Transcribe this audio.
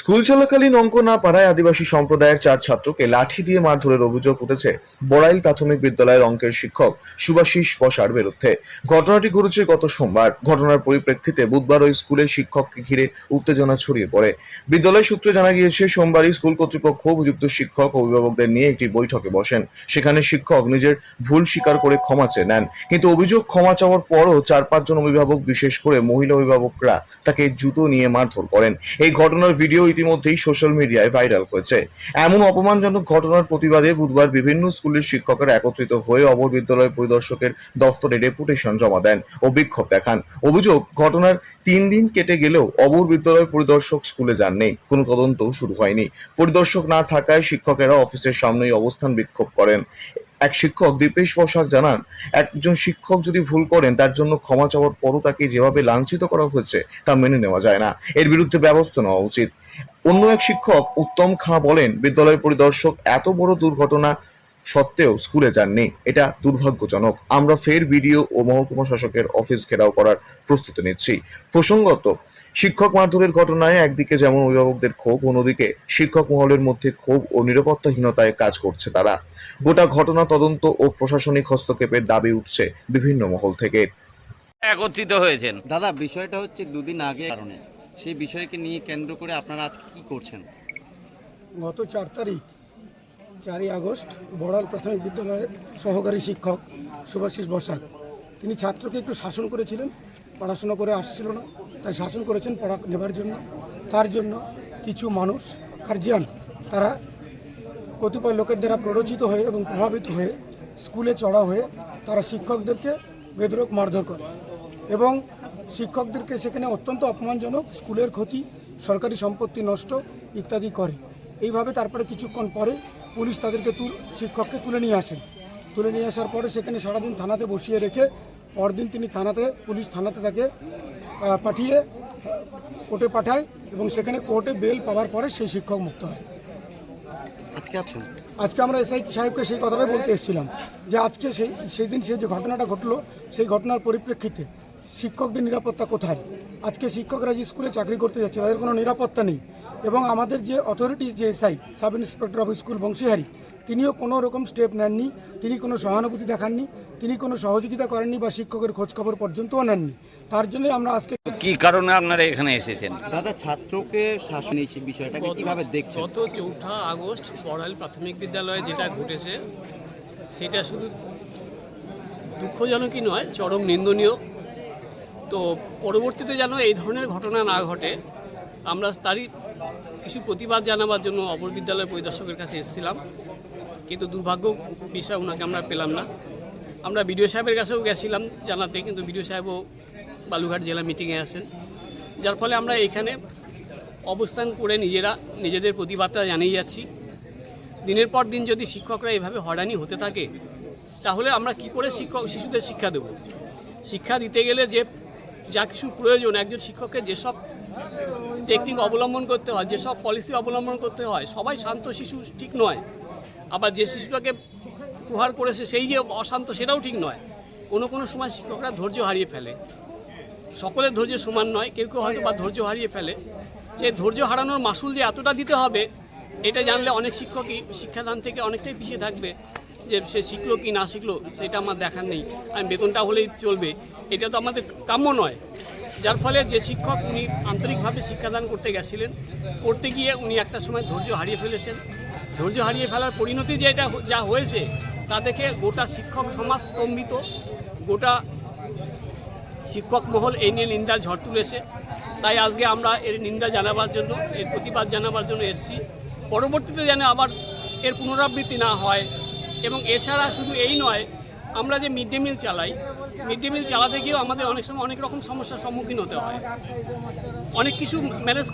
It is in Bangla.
স্কুল চলাকালীন অঙ্ক না পারায় আদিবাসী সম্প্রদায়ের চার ছাত্রকে লাঠি দিয়ে মারধরের অভিযোগ উঠেছে বড়াইল প্রাথমিক বিদ্যালয়ের অঙ্কের শিক্ষক সুভাষিস বসার বিরুদ্ধে। ঘটনাটি ঘটেছে গত সোমবার। ঘটনার পরিপ্রেক্ষিতে বুধবার ওই স্কুলের শিক্ষককে ঘিরে উত্তেজনা ছড়িয়ে পড়ে। বিদ্যালয় সূত্রে জানা গিয়েছে, সোমবারই স্কুল কর্তৃপক্ষ অভিযুক্ত শিক্ষক অভিভাবকদের নিয়ে একটি বৈঠকে বসেন। সেখানে শিক্ষক নিজের ভুল স্বীকার করে ক্ষমা চেয়ে নেন। কিন্তু অভিযোগ ক্ষমা চাওয়ার পরও চার পাঁচজন অভিভাবক, বিশেষ করে মহিলা অভিভাবকরা, তাকে জুতো নিয়ে মারধর করেন। এই ঘটনার ভিডিও ইতিমধ্যেই সোশ্যাল মিডিয়ায় ভাইরাল হয়েছে। এমন অপমানজনক ঘটনার প্রতিবাদে বুধবার বিভিন্ন স্কুলের শিক্ষকেরা একত্রিত হয়ে অবর বিদ্যালয় পরিদর্শকের দফতরে ডেপুটেশন জমা দেন ও বিক্ষোভ দেখান। অভিযোগ, ঘটনার তিন দিন কেটে গেলেও অবর বিদ্যালয় পরিদর্শক স্কুলে যাননি। কোনো তদন্তও শুরু হয়নি। পরিদর্শক না থাকায় শিক্ষকেরা অফিসের সামনেই অবস্থান বিক্ষোভ করেন। এক শিক্ষক দীপেশ বসাক জানান, একজন শিক্ষক যদি ভুল করেন, তার জন্য ক্ষমা চাওয়ার পরও তাকে যেভাবে লাঞ্ছিত করা হয়েছে, তা মেনে নেওয়া যায় না। এর বিরুদ্ধে ব্যবস্থা নেওয়া উচিত। অন্য এক শিক্ষক উত্তম খাঁ বলেন বিদ্যালয় পরিদর্শক এত বড় দুর্ঘটনা সত্ত্বেও স্কুলে যাননি। এটা দুর্ভাগ্যজনক। আমরা ফের বিডিও ও মহকুমা শাসকের অফিস ঘেরাও করার প্রস্তুতি নিচ্ছি। প্রসঙ্গত শিক্ষক মারধরের ঘটনায় একদিকে যেমন অভিভাবকদের ক্ষোভ অন্যদিকে শিক্ষক মহলের মধ্যে ক্ষোভ ও নিরাপত্তাহীনতায় কাজ করছে তারা। গোটা ঘটনা তদন্ত ও প্রশাসনিক হস্তক্ষেপের দাবি উঠছে বিভিন্ন মহল থেকে। একত্রিত হয়েছেন। দাদা বিষয়টা হচ্ছে দুদিন আগে কারণে। সেই বিষয়কে নিয়ে কেন্দ্র করে আপনারা আজকে কি করছেন? গত চার তারিখ চারই আগস্ট বড়াল প্রাথমিক বিদ্যালয়ের সহকারী শিক্ষক সুভাষিস বসাক। তিনি ছাত্রকে একটু শাসন করেছিলেন। পড়াশোনা করে আসছিল না, তাই শাসন করেছেন পড়া, নেবার জন্য। তার জন্য কিছু মানুষ গার্জিয়ান তারা কতিপয় লোকের দ্বারা প্ররোচিত হয়ে এবং প্রভাবিত হয়ে স্কুলে চড়া হয়ে তারা শিক্ষকদেরকে বেদরক মারধর করে এবং শিক্ষকদেরকে সেখানে অত্যন্ত অপমানজনক স্কুলের ক্ষতি, সরকারি সম্পত্তি নষ্ট ইত্যাদি করে। এইভাবে তারপরে কিছুক্ষণ পরে পুলিশ তাদেরকে তুল, শিক্ষককে তুলে নিয়ে আসেন। তুলে নিয়ে আসার পরে সেখানে সারাদিন থানাতে বসিয়ে রেখে পরদিন তিনি থানাতে পুলিশ থানাতে তাকে পাঠিয়ে কোর্টে পাঠায় এবং সেখানে কোর্টে বেল পাওয়ার পরে সেই শিক্ষক মুক্ত হয়। আজকে আছেন? আজকে আমরা এসআই সাহেবকে সেই কথাটাই বলতে এসেছিলাম যে আজকে সেই সেই দিন সেই যে ঘটনাটা ঘটলো সেই ঘটনার পরিপ্রেক্ষিতে শিক্ষকদের নিরাপত্তা কোথায়? আজকে শিক্ষকরা যে স্কুলে চাকরি করতে যাচ্ছে তাদের কোনো নিরাপত্তা নেই। এবং আমাদের যে অথরিটিস যে SI sub inspector of school Bansihari তিনিও কোনো রকম স্টেপ নেননি তিনি কোনো সহানুভূতি দেখাননি তিনি কোনো সহযোগিতা করেননি বা শিক্ষকের খোঁজখবর পর্যন্তও নেননি। তার জন্যই আমরা আজকে কি কারণে আপনারা এখানে এসেছেন? দাদা ছাত্রকে শাসন এই সেই বিষয়টাকে কীভাবে দেখছেন? গত চৌঠা আগস্ট বড়াইল প্রাথমিক বিদ্যালয়ে যেটা ঘটেছে সেটা শুধু দুঃখজনকই নয় চরম নিন্দনীয়। তো পরবর্তীতে যেন এই ধরনের ঘটনা না ঘটে আমরা তারই কিছু প্রতিবাদ জানাবার জন্য অপর বিদ্যালয় পরিদর্শকের কাছে এসেছিলাম। কিন্তু দুর্ভাগ্য বিষয় ওনাকে আমরা পেলাম না। আমরা বিডিও সাহেবের কাছেও গেছিলাম জানাতে, কিন্তু বিডিও সাহেবও বালুঘাট জেলা মিটিংয়ে আসেন যার ফলে আমরা এখানে অবস্থান করে নিজেরা, নিজেদের প্রতিবাদটা জানিয়ে যাচ্ছি। দিনের পর দিন যদি শিক্ষকরা এভাবে হয়রানি হতে থাকে, তাহলে আমরা কি করে শিক্ষক শিশুদের শিক্ষা দেব? শিক্ষা দিতে গেলে যে যা কিছু প্রয়োজন, একজন শিক্ষককে যেসব টেকনিক অবলম্বন করতে হয়, যেসব পলিসি অবলম্বন করতে হয়, সবাই শান্ত শিশু ঠিক নয়। আবার যে শিশুটাকে প্রহার করেছে, সেই যে অশান্ত, সেটাও ঠিক নয়। কোনো কোনো সময় শিক্ষকরা ধৈর্য হারিয়ে ফেলে। সকলের ধৈর্য সমান নয়, কেউ কেউ হয়তো বা ধৈর্য হারিয়ে ফেলে। যে ধৈর্য হারানোর মাসুল যে এতটা দিতে হবে, এটা জানলে অনেক শিক্ষকই শিক্ষাদান থেকে অনেকটাই পিছিয়ে থাকবে। যে সে শিখলো কি না শিখলো, সেটা আমার দেখার নেই। আমি বেতনটা হলেই চলবে। এটা তো আমাদের কাম্য নয়। যার ফলে যে শিক্ষক উনি আন্তরিকভাবে শিক্ষাদান করতে গেছিলেন, করতে গিয়ে উনি একটা সময় ধৈর্য হারিয়ে ফেলেছেন। ধৈর্য হারিয়ে ফেলার পরিণতি যে এটা যা হয়েছে, তা দেখে গোটা শিক্ষক সমাজ স্তম্ভিত। গোটা শিক্ষক মহল এই নিয়ে নিন্দার ঝড় তুলেছে। তাই আজকে আমরা এর নিন্দা জানাবার জন্য, এর প্রতিবাদ জানাবার জন্য এসেছি। পরবর্তীতে যেন আবার এর পুনরাবৃত্তি না হয় এবং এছাড়া শুধু এই নয়, আমরা যে মিড ডে মিল চালাই মিড ডে মিল চালাতে গিয়েও আমাদের অনেক সময় অনেক রকম সমস্যার সম্মুখীন হতে হয়। অনেক কিছু ম্যানেজ